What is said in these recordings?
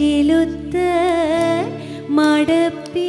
ചെലുത്ത് മടപ്പീ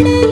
பாடு